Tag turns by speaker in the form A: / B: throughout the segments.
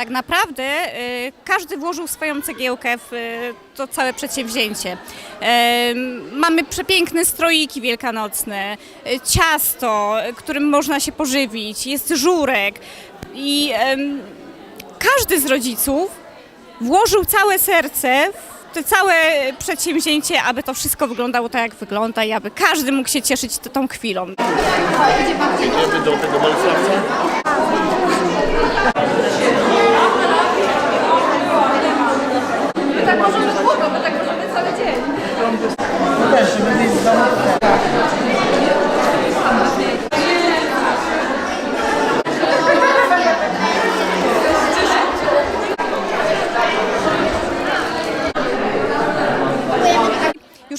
A: Tak naprawdę y, każdy włożył swoją cegiełkę w y, to całe przedsięwzięcie. Mamy przepiękne stroiki wielkanocne, y, ciasto, którym można się pożywić, jest żurek i każdy z rodziców włożył całe serce w to całe przedsięwzięcie, aby to wszystko wyglądało tak, jak wygląda i aby każdy mógł się cieszyć tą chwilą.
B: Idziemy do tego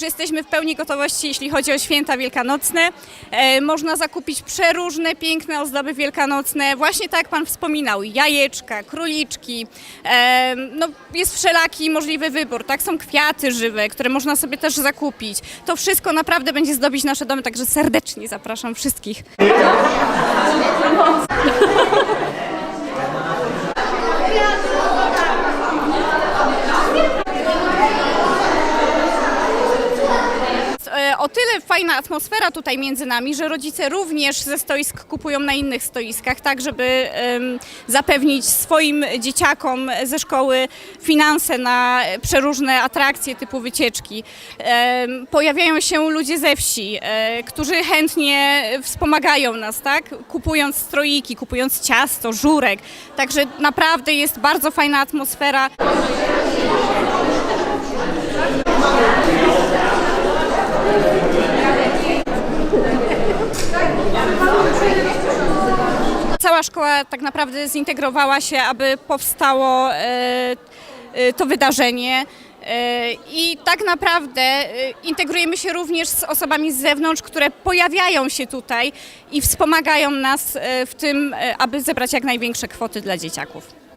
A: Już jesteśmy w pełni gotowości, jeśli chodzi o święta wielkanocne. E, można zakupić przeróżne, piękne ozdoby wielkanocne. Właśnie tak jak Pan wspominał, jajeczka, króliczki. E, no, jest wszelaki możliwy wybór. Tak są kwiaty żywe, które można sobie też zakupić. To wszystko naprawdę będzie zdobić nasze domy, także serdecznie zapraszam wszystkich. O tyle fajna atmosfera tutaj między nami, że rodzice również ze stoisk kupują na innych stoiskach, tak żeby zapewnić swoim dzieciakom ze szkoły finanse na przeróżne atrakcje typu wycieczki. Pojawiają się ludzie ze wsi, e, którzy chętnie wspomagają nas, tak? Kupując stroiki, kupując ciasto, żurek. Także naprawdę jest bardzo fajna atmosfera. Cała szkoła tak naprawdę zintegrowała się, aby powstało e, e, to wydarzenie. E, I tak naprawdę integrujemy się również z osobami z zewnątrz, które pojawiają się tutaj i wspomagają nas w tym, aby zebrać jak największe kwoty dla dzieciaków.